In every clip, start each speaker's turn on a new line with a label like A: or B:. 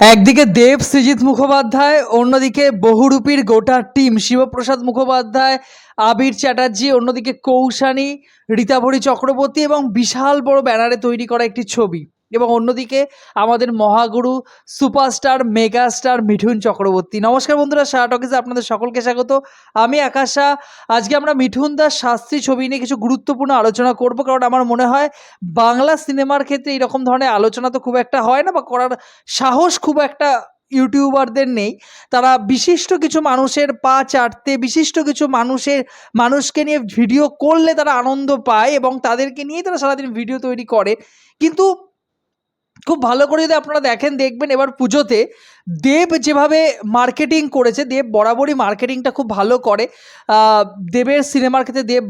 A: একদিকে দেব সৃজিত মুখোপাধ্যায়, অন্যদিকে বহুরূপীর গোটা টিম শিবপ্রসাদ মুখোপাধ্যায়, আবির চ্যাটার্জি, অন্যদিকে কৌশানী, রীতাভরি চক্রবর্তী এবং বিশাল বড় ব্যানারে তৈরি করা একটি ছবি। এবং অন্যদিকে আমাদের মহাগুরু সুপারস্টার, মেগাস্টার মিঠুন চক্রবর্তী। নমস্কার বন্ধুরা শাহ টকিজে আপনাদের সকলকে স্বাগত। আমি আকাশা আজকে আমরা মিঠুন দাস শাস্ত্রী ছবি নিয়ে কিছু গুরুত্বপূর্ণ আলোচনা করব, কারণ আমার মনে হয় বাংলা সিনেমার ক্ষেত্রে এরকম ধরনের আলোচনা তো খুব একটা হয় না বা করার সাহস খুব একটা ইউটিউবারদের নেই। তারা বিশিষ্ট কিছু মানুষের পা চাটতে, বিশিষ্ট কিছু মানুষের, মানুষকে নিয়ে ভিডিও করলে তারা আনন্দ পায় এবং তাদেরকে নিয়েই তারা সারাদিন ভিডিও তৈরি করে। কিন্তু খুব ভালো করে যদি আপনারা দেখেন দেখবেন এবার পুজোতে দেব যেভাবে মার্কেটিং করেছে, দেব বরাবরই মার্কেটিংটা খুব ভালো করে। দেবের সিনেমার ক্ষেত্রে দেব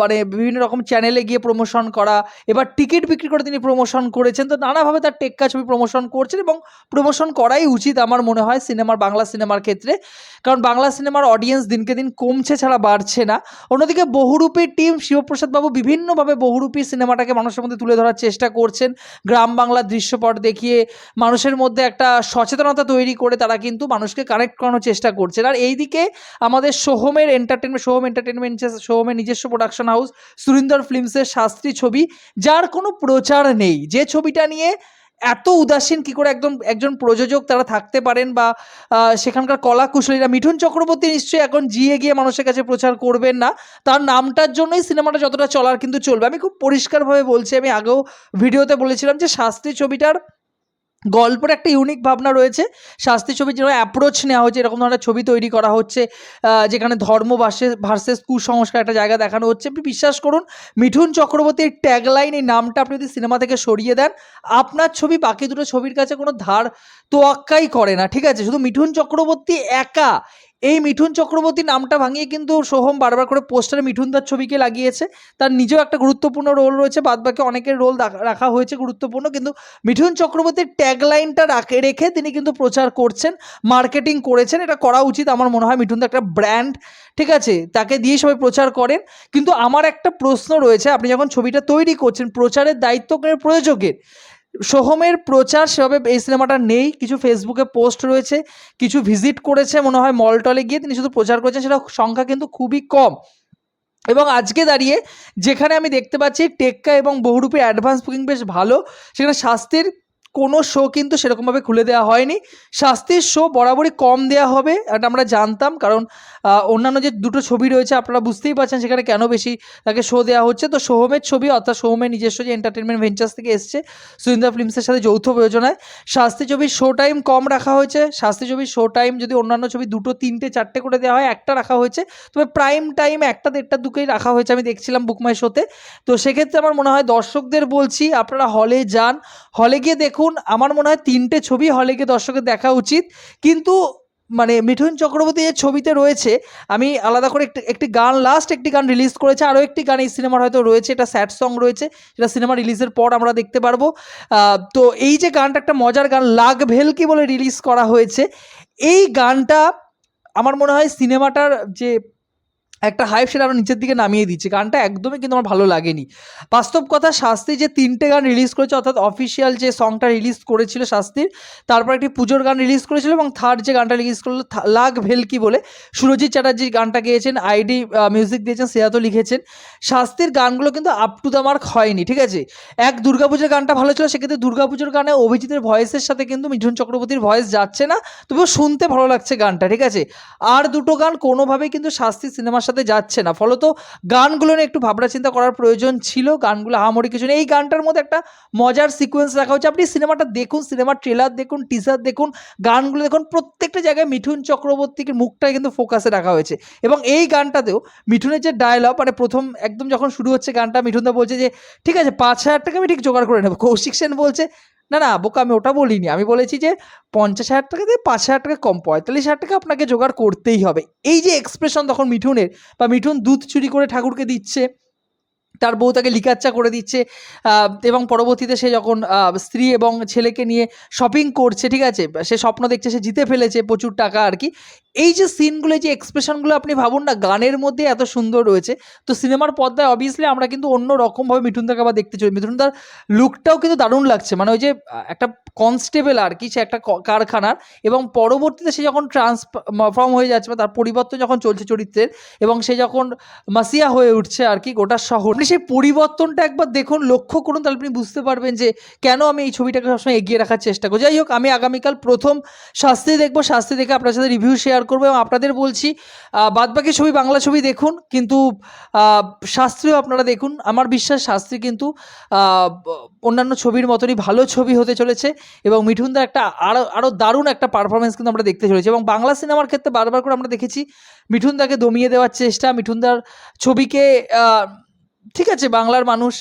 A: মানে বিভিন্ন রকম চ্যানেলে গিয়ে প্রমোশন করা, এবার টিকিট বিক্রি করে তিনি প্রমোশন করেছেন। তো নানাভাবে তার টেক্কা ছবি প্রমোশন করছেন এবং প্রমোশন করাই উচিত আমার মনে হয় সিনেমার বাংলা সিনেমার ক্ষেত্রে। কারণ বাংলা সিনেমার অডিয়েন্স দিনকে দিন কমছে ছাড়া বাড়ছে না। অন্যদিকে বহুরূপীর টিম শিবপ্রসাদ বাবু বিভিন্নভাবে বহুরূপী সিনেমাটাকে মানুষের মধ্যে তুলে ধরার চেষ্টা করছেন। গ্রাম বাংলার দৃশ্যপট দেখিয়ে মানুষের মধ্যে একটা সচেতনতা তৈরি করে তারা কিন্তু মানুষকে কানেক্ট করানোর চেষ্টা করছেন। আর এইদিকে আমাদের সোহমের এন্টারটেনমেন্ট সোহম এন্টারটেনমেন্ট সোহমের নিজস্ব প্রোডাকশন হাউস সুরিন্দর ফিল্মসের শাস্ত্রী ছবি, যার কোনো প্রচার নেই। যে ছবিটা নিয়ে এত উদাসীন কি করে একদম একজন প্রযোজক তারা থাকতে পারেন বা সেখানকার কলা কুশলীরা মিঠুন চক্রবর্তী নিশ্চয়ই এখন জিয়ে গিয়ে মানুষের কাছে প্রচার করবেন না। তার নামটার জন্যই সিনেমাটা যতটা চলার কিন্তু চলবে। আমি খুব পরিষ্কারভাবে বলছি, আমি আগেও ভিডিওতে বলেছিলাম যে শাস্ত্রী ছবিটার গল্পের একটা ইউনিক ভাবনা রয়েছে। শাস্তি ছবি যেরকম অ্যাপ্রোচ নেওয়া হচ্ছে, এরকম ধরনের ছবি তৈরি করা হচ্ছে যেখানে ধর্ম ভার্সেস ভার্সেস কুসংস্কার একটা জায়গা দেখানো হচ্ছে। আপনি বিশ্বাস করুন, মিঠুন চক্রবর্তীর ট্যাগলাইন এই নামটা আপনি যদি সিনেমা থেকে সরিয়ে দেন, আপনার ছবি বাকি দুটো ছবির কাছে কোনো ধার তোয়াক্কাই করে না। ঠিক আছে? শুধু মিঠুন চক্রবর্তী একা এই মিঠুন চক্রবর্তী নামটা ভাঙিয়ে কিন্তু সোহম বারবার করে পোস্টারে মিঠুন দার ছবিকে লাগিয়েছে। তার নিজেও একটা গুরুত্বপূর্ণ রোল রয়েছে, বাদবাকি অনেকের রোল রাখা হয়েছে গুরুত্বপূর্ণ, কিন্তু মিঠুন চক্রবর্তীর ট্যাগলাইনটা রাখে, রেখে তিনি কিন্তু প্রচার করছেন মার্কেটিং করেছেন, এটা করা উচিত আমার মনে হয় মিঠুন দা একটা ব্র্যান্ড ঠিক আছে? তাকে দিয়ে সবাই প্রচার করেন। কিন্তু আমার একটা প্রশ্ন রয়েছে, আপনি যখন ছবিটা তৈরি করছেন, প্রচারের দায়িত্ব করে প্রযোজকের? সোহমের প্রচার সেভাবে এই সিনেমাটা নেই। কিছু ফেসবুকে পোস্ট রয়েছে, কিছু ভিজিট করেছে, মনে হয় মল টলে গিয়ে তিনি শুধু প্রচার করেছেন সেটা সংখ্যা কিন্তু খুবই কম। এবং আজকে দাঁড়িয়ে যেখানে আমি দেখতে পাচ্ছি টেক্কা এবং বহুরূপী অ্যাডভান্স বুকিং বেশ ভালো, সেখানে শাস্তির কোনো শো কিন্তু সেরকমভাবে খুলে দেওয়া হয়নি। শাস্তির শো বরাবরই কম দেওয়া হবে এটা আমরা জানতাম, কারণ অন্যান্য যে দুটো ছবি রয়েছে, আপনারা বুঝতেই পারছেন সেখানে কেন বেশি তাকে শো দেওয়া হচ্ছে। তো সোহমের ছবি, অর্থাৎ সোহমের নিজস্ব যে এন্টারটেনমেন্ট ভেঞ্চার্স থেকে এসছে সুরিন্দা ফিল্মসের সাথে যৌথ প্রযোজনায়, শাস্তি ছবির শো টাইম কম রাখা হয়েছে। শাস্তি ছবির শো টাইম যদি অন্যান্য ছবি দুটো, তিনটে, চারটে করে দেওয়া হয়, একটা রাখা হয়েছে। তবে প্রাইম টাইম একটা, দেড়টা দুকেই রাখা হয়েছে, আমি দেখছিলাম বুকমাই শোতে তো সেক্ষেত্রে আমার মনে হয় দর্শকদের বলছি, আপনারা হলে যান। হলে গিয়ে দেখুন আমার মনে হয় তিনটে ছবি হলে গিয়ে দর্শকের দেখা উচিত। কিন্তু মানে মিঠুন চক্রবর্তী যে ছবিতে রয়েছে, আমি আলাদা করে একটি একটি গান লাস্ট একটি গান রিলিজ করেছে। আরও একটি গান এই সিনেমার হয়তো রয়েছে, এটা স্যাড সং রয়েছে, যেটা সিনেমা রিলিজের পর আমরা দেখতে পারব। তো এই যে গানটা একটা মজার গান, লাগ ভেলকি বলে রিলিজ করা হয়েছে। এই গানটা আমার মনে হয় সিনেমাটার যে একটা হাইপ সেটা আরও নিচের দিকে নামিয়ে দিচ্ছে। গানটা একদমই কিন্তু আমার ভালো লাগেনি। বাস্তব কথা শাস্তি যে তিনটে গান রিলিজ করেছে, অর্থাৎ অফিসিয়াল যে সংটা রিলিজ করেছিল শাস্তির, তারপর একটি পুজোর গান রিলিজ করেছিল এবং থার্ড যে গানটা রিলিজ করল লাগ ভেলকি বলে সুরজিৎ চ্যাটার্জি গানটা গেয়েছেন, আইডি মিউজিক দিয়েছেন সেয়াতো লিখেছেন। শাস্তির গানগুলো কিন্তু আপ টু দ্য মার্ক হয়নি, ঠিক আছে? এক দুর্গাপুজোর গানটা ভালো ছিল, সেক্ষেত্রে দুর্গাপুজোর গানে অভিজিতের ভয়েসের সাথে কিন্তু মিঠুন চক্রবর্তীর ভয়েস যাচ্ছে না, তবুও শুনতে ভালো লাগছে গানটা, ঠিক আছে? আর দুটো গান কোনোভাবেই কিন্তু শাস্তি সিনেমার সাথে যাচ্ছে না। ফলত গানগুলো নিয়ে একটু ভাবনা চিন্তা করার প্রয়োজন ছিল, গানগুলো হামরি কিছু নেই। এই গানটার মধ্যে একটা মজার সিকোয়েন্স রাখা হচ্ছে। আপনি সিনেমাটা দেখুন সিনেমার ট্রেলার দেখুন টিজার দেখুন, গানগুলো দেখুন, প্রত্যেকটা জায়গায় মিঠুন চক্রবর্তীকে মুখটাই কিন্তু ফোকাসে রাখা হয়েছে। এবং এই গানটাতেও মিঠুনের যে ডায়লগ মানে প্রথম একদম যখন শুরু হচ্ছে গানটা মিঠুনদা বলছে যে, ঠিক আছে, পাঁচ হাজার টাকা আমি ঠিক জোগাড় করে নেব। কৌশিক সেন বলছে না না, বোকা, আমি ওটা বলিনি। আমি বলেছি যে পঞ্চাশ হাজার টাকা দিয়ে পাঁচ হাজার টাকা কম, পঁয়তাল্লিশ হাজার টাকা আপনাকে জোগাড় করতেই হবে। এই যে এক্সপ্রেশন তখন মিঠুনের, বা মিঠুন দুধ চুরি করে ঠাকুরকে দিচ্ছে, তার বউ তাকে লিকাচ্চা করে দিচ্ছে এবং পরবর্তীতে সে যখন স্ত্রী এবং ছেলেকে নিয়ে শপিং করছে, ঠিক আছে, সে স্বপ্ন দেখছে, সে জিতে ফেলেছে প্রচুর টাকা আর কি এই যে সিনগুলো যে এক্সপ্রেশনগুলো আপনি ভাবুন না, গানের মধ্যে এত সুন্দর রয়েছে। তো সিনেমার পর্দায় অবভিয়াসলি আমরা কিন্তু অন্য রকমভাবে মিঠুনদাকে আবার দেখতে চাই। মিঠুনদার লুকটাও কিন্তু দারুণ লাগছে। মানে ওই যে একটা কনস্টেবল আর কি, সে একটা কারখানার এবং পরবর্তীতে সে যখন ট্রান্সফর্ম হয়ে যাচ্ছে বা তার পরিবর্তন যখন চলছে চরিত্রের এবং সে যখন মাসিয়া হয়ে উঠছে আর কি গোটা শহর, আপনি সেই পরিবর্তনটা একবার দেখুন, লক্ষ্য করুন, তাহলে আপনি বুঝতে পারবেন যে কেন আমি এই ছবিটাকে সবসময় এগিয়ে রাখার চেষ্টা করি যাই হোক, আমি আগামীকাল প্রথম শাস্তি দেখব। শাস্তি দেখে আপনার সাথে রিভিউ শেয়ার করব এবং আপনাদের বলছি বাদবাকি ছবি, বাংলা ছবি দেখুন, কিন্তু শাস্ত্রীয় আপনারা দেখুন। আমার বিশ্বাস শাস্ত্রী কিন্তু অন্যান্য ছবির মতনই ভালো ছবি হতে চলেছে এবং মিঠুনদার একটা আরও আরও দারুণ একটা পারফরমেন্স কিন্তু আমরা দেখতে চলেছি এবং বাংলা সিনেমার ক্ষেত্রে বারবার করে আমরা দেখেছি, মিঠুনদাকে দমিয়ে দেওয়ার চেষ্টা, মিঠুনদার ছবিকে ঠিক আছে, বাংলার মানুষ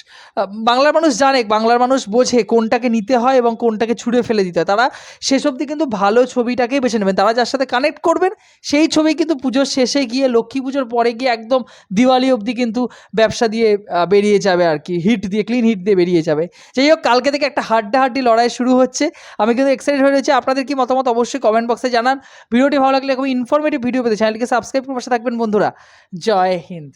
A: বাংলার মানুষ জানে, বাংলার মানুষ বোঝে কোনটাকে নিতে হয় এবং কোনটাকে ছুঁড়ে ফেলে দিতে হয়। তারা শেষ অবধি কিন্তু ভালো ছবিটাকেই বেছে নেবেন। তারা যার সাথে কানেক্ট করবেন, সেই ছবি কিন্তু পুজোর শেষে গিয়ে, লক্ষ্মী পুজোর পরে গিয়ে একদম দিওয়ালি অবধি কিন্তু ব্যবসা দিয়ে বেরিয়ে যাবে আর কি। হিট দিয়ে ক্লিন হিট দিয়ে বেরিয়ে যাবে। যাই হোক, কালকে থেকে একটা হাড্ডাহাড্ডি লড়াই শুরু হচ্ছে। আমি কিন্তু এক্সাইটেড হয়ে রয়েছে। আপনাদের কি মতামত অবশ্যই কমেন্ট বক্সে জানান। ভিডিওটি ভালো লাগলে খুবই ইনফরমেটিভ ভিডিও পেতে চ্যানেলকে সাবস্ক্রাইব করে পাশে থাকবেন বন্ধুরা। জয় হিন্দ।